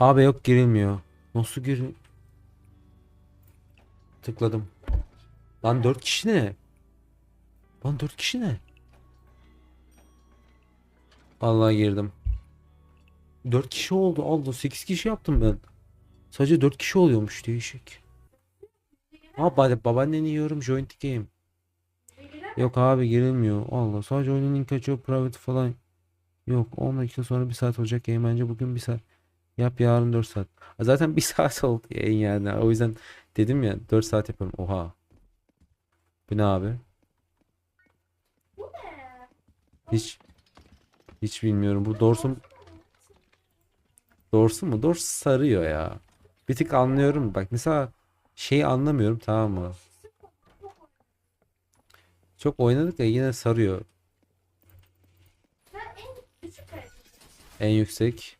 Abi yok girilmiyor. Nasıl gir? Tıkladım. Lan 4 kişi ne? Lan 4 kişi ne? Vallahi girdim. 4 kişi oldu. Allah 8 kişi yaptım ben. Sadece 4 kişi oluyormuş değişik. Aa baba babaanneni yiyorum join the game. Yok abi girilmiyor. Allah sadece oyunun link açıyor private falan. Yok 10 dakika sonra 1 saat olacak yayın bence bugün 1 saat. Yap yarın 4 saat. Zaten 1 saat oldu yayın yani. O yüzden dedim ya 4 saat yapalım. Oha. Bu ne abi? Hiç hiç bilmiyorum. Bu Dorsum Dorsu mu? Dors sarıyor ya. Bir tık anlıyorum. Bak mesela şeyi anlamıyorum tamam mı? Çok oynadık ya yine sarıyor. En yüksek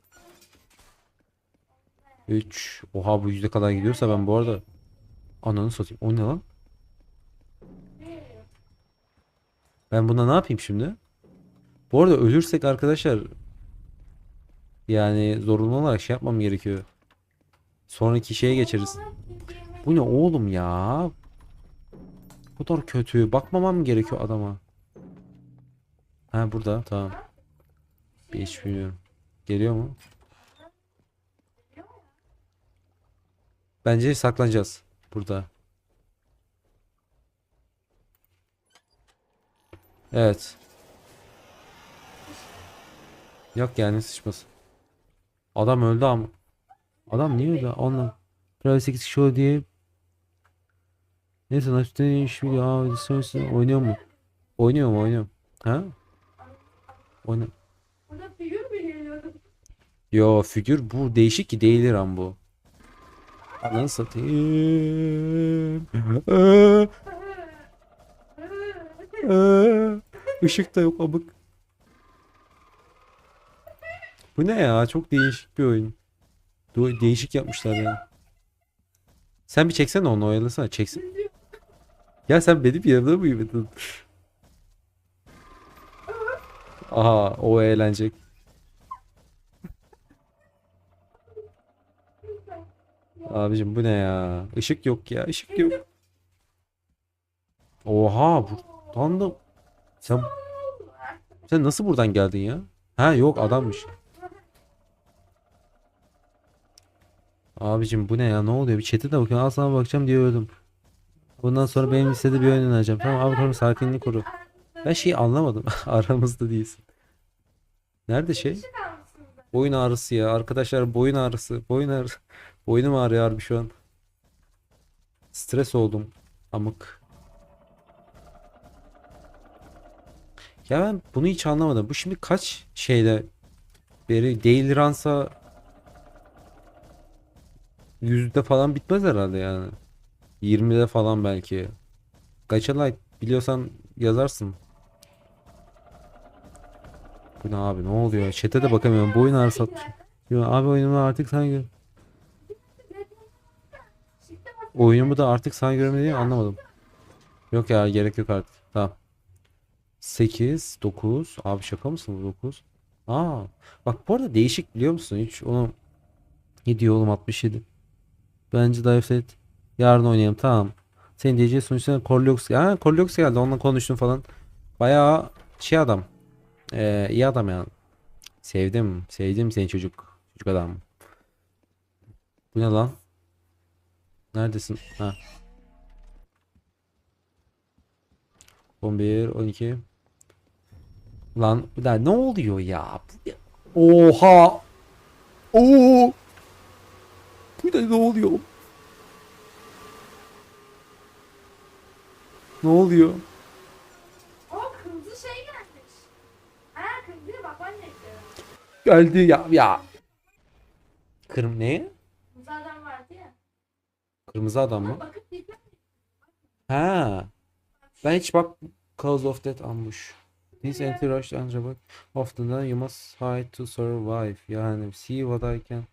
3. Oha bu yüzde kadar gidiyorsa ben bu arada ananı satayım. O ne lan? Ben buna ne yapayım şimdi? Bu arada ölürsek arkadaşlar yani zorunlu olarak şey yapmam gerekiyor. Sonraki şeye geçeriz. Bu ne oğlum ya? Bu kadar kötü. Bakmamam gerekiyor adama. Ha burada tamam. Hiç bilmiyorum. Geliyor mu? Bence saklanacağız burada. Evet. Yok yani sıçmasın. Adam öldü ama. Adam niye öldü? Onunla. Private 8 kişi oldu diye. Neyse Naşit'ten iş video. Aa, Discord oynuyor mu? Oynuyor mu? Oynuyor. Ha? Figür mü geliyor? Yo figür bu değişik ki değildir am bu. Ananı satayım. Işık da yok abık. Bu ne ya? Çok değişik bir oyun. Değişik yapmışlar yani. Sen bir çeksene onu oyalasana. Çeksin. Ya sen benim yanımda mı yürüdün? Aha o eğlenecek. Abicim bu ne ya? Işık yok ya. Işık yok. Oha buradan da sen sen nasıl buradan geldin ya? Ha yok adammış. Abicim bu ne ya? Ne oluyor? Bir chat'e de bakıyorum. Al sana bakacağım diye öldüm. Bundan sonra benim listede bir oyun oynayacağım. Tamam abi korum sakinliği koru. Ben şeyi anlamadım. Aramızda değilsin. Nerede şey? Boyun ağrısı ya. Arkadaşlar boyun ağrısı. Boyun ağrısı. Boynum ağrıyor harbi şu an. Stres oldum. Amık. Ya ben bunu hiç anlamadım. Bu şimdi kaç şeyde beri Delirance'a yüzde falan bitmez herhalde yani. 20'de falan belki. Kaça like biliyorsan yazarsın. Bu ne abi ne oluyor? Chat'e de bakamıyorum. Bu oyun. Yo, abi oyunumu artık gör. Oyunumu da artık sen görmediğini anlamadım. Yok ya gerek yok artık. Tamam. 8, 9. Abi şaka mısın bu 9? Aa, bak bu arada değişik biliyor musun? Hiç onu gidiyor oğlum 67. Bence Dive Set yarın oynayalım tamam. Senin diyeceğin sonuçta Corlux. Ha Corlux geldi onunla konuştum falan. Bayağı şey adam. Ee, iyi adam yani. Sevdim. Sevdim seni çocuk. Çocuk adam. Bu ne lan? Neredesin? Ha. 11, 12. Lan bir daha ne oluyor ya? Oha! Oo! Bu ne ne oluyor? Ne oluyor? O kırmızı şey gelmiş. Ha kırmızı bak ben de ekliyorum. Geldi ya ya. Kırm ne? Kırmızı adam vardı ya. Kırmızı adam mı? Ha. Ben hiç bak Cause of Death almış. This anti-rush and bak. Often you must hide to survive. Yani see what I can.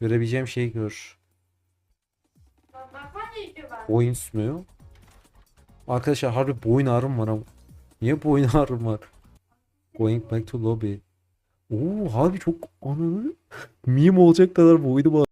Görebileceğim şeyi gör. Boyun sürmüyor. Arkadaşlar harbi boyun ağrım var ama. Niye boyun ağrım var? Going back to lobby. Oo abi çok ananı meme olacak kadar boydu bu